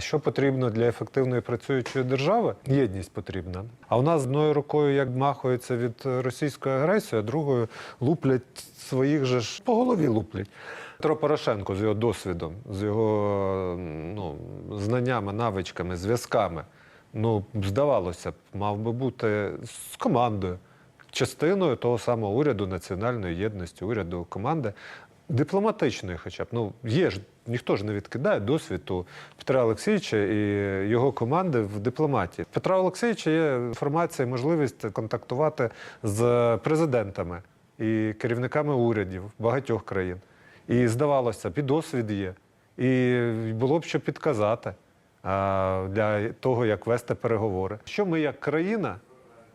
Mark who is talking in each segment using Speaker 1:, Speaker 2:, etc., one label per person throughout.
Speaker 1: Що потрібно для ефективної працюючої держави? Єдність потрібна. А у нас одною рукою як махується від російської агресії, а другою луплять своїх же ж по голові луплять. Петро Порошенко з його досвідом, з його ну, знаннями, навичками, зв'язками. Ну, здавалося б, мав би бути з командою, частиною того самого уряду національної єдності, уряду команди. Дипломатичної, хоча б ну є ж ніхто ж не відкидає досвіду Петра Олексійовича і його команди в дипломатії. Петра Олексійовича є інформація, можливість контактувати з президентами і керівниками урядів багатьох країн. І здавалося і досвід є, і було б що підказати для того, як вести переговори. Що ми як країна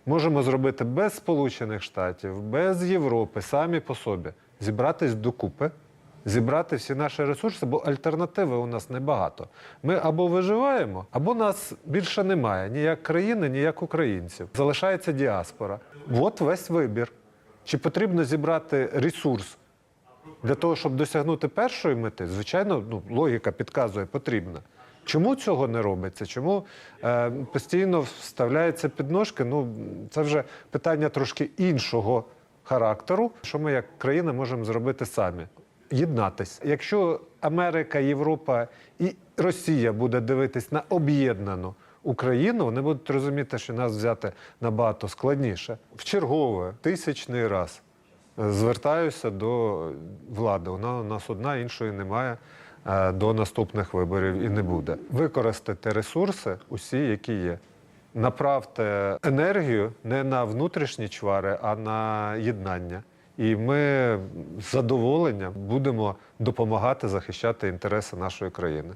Speaker 1: можемо зробити без Сполучених Штатів, без Європи, самі по собі, зібратись докупи, зібрати всі наші ресурси, бо альтернативи у нас небагато. Ми або виживаємо, або нас більше немає ні як країни, ні як українців. Залишається діаспора. От весь вибір. Чи потрібно зібрати ресурс для того, щоб досягнути першої мети? Звичайно, ну, логіка підказує, потрібна. Чому цього не робиться? Чому е, постійно вставляється підножки? Ну, це вже питання трошки іншого характеру, що ми як країна можемо зробити самі. Єднатись. Якщо Америка, Європа і Росія буде дивитись на об'єднану Україну, вони будуть розуміти, що нас взяти набагато складніше. В чергове, тисячний раз е, звертаюся до влади. Вона у нас одна, іншої немає е, до наступних виборів і не буде. Використати ресурси, усі, які є. Направте енергію не на внутрішні чвари, а на єднання. І ми з задоволенням будемо допомагати захищати інтереси нашої країни.